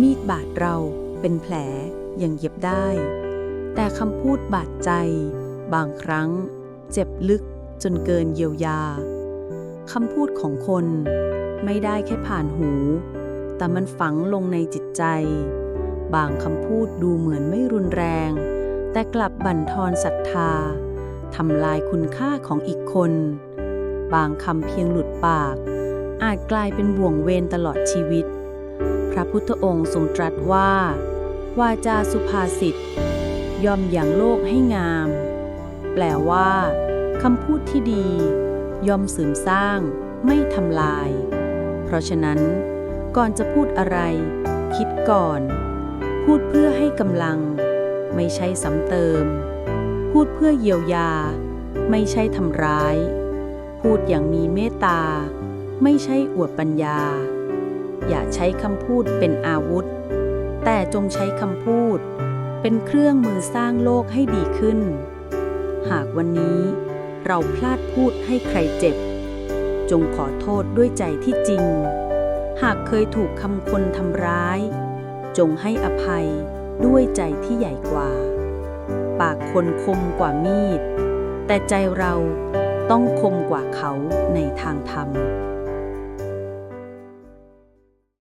มีดบาดเราเป็นแผลยังเย็บได้ แต่คำพูดบาดใจ บางครั้ง เจ็บลึกจนเกินเยียวยาคำพูดของคนไม่ได้แค่ผ่านหู แต่มันฝังลงในจิตใจ บางคำพูดดูเหมือนไม่รุนแรง แต่กลับบั่นทอนศรัทธาทำลายคุณค่าของอีกคน บางคำเพียงหลุดปาก อาจกลายเป็นบ่วงเวรตลอดชีวิต พระพุทธองค์ทรงตรัสว่า วาจาสุภาษิตย่อมอย่างโลกให้งาม แปลว่าคำพูดที่ดี ย่อมเสริมสร้าง ไม่ทำลาย เพราะฉะนั้น ก่อนจะพูดอะไร คิดก่อน พูดเพื่อให้กำลัง ไม่ใช่ซ้ำเติม พูดเพื่อเยียวยา ไม่ใช่ทำร้าย พูดอย่างมีเมตตา ไม่ใช่อวดปัญญา อย่าใช้คำพูดเป็นอาวุธ แต่จงใช้คำพูด เป็นเครื่องมือสร้างโลกให้ดีขึ้น หากวันนี้เราพลาดพูดให้ใครเจ็บ จงขอโทษด้วยใจที่จริง หากเคยถูกคำคนทำร้าย จงให้อภัยด้วยใจที่ใหญ่กว่า ปากคนคมกว่ามีด แต่ใจเราต้องคมกว่าเขาในทางธรรม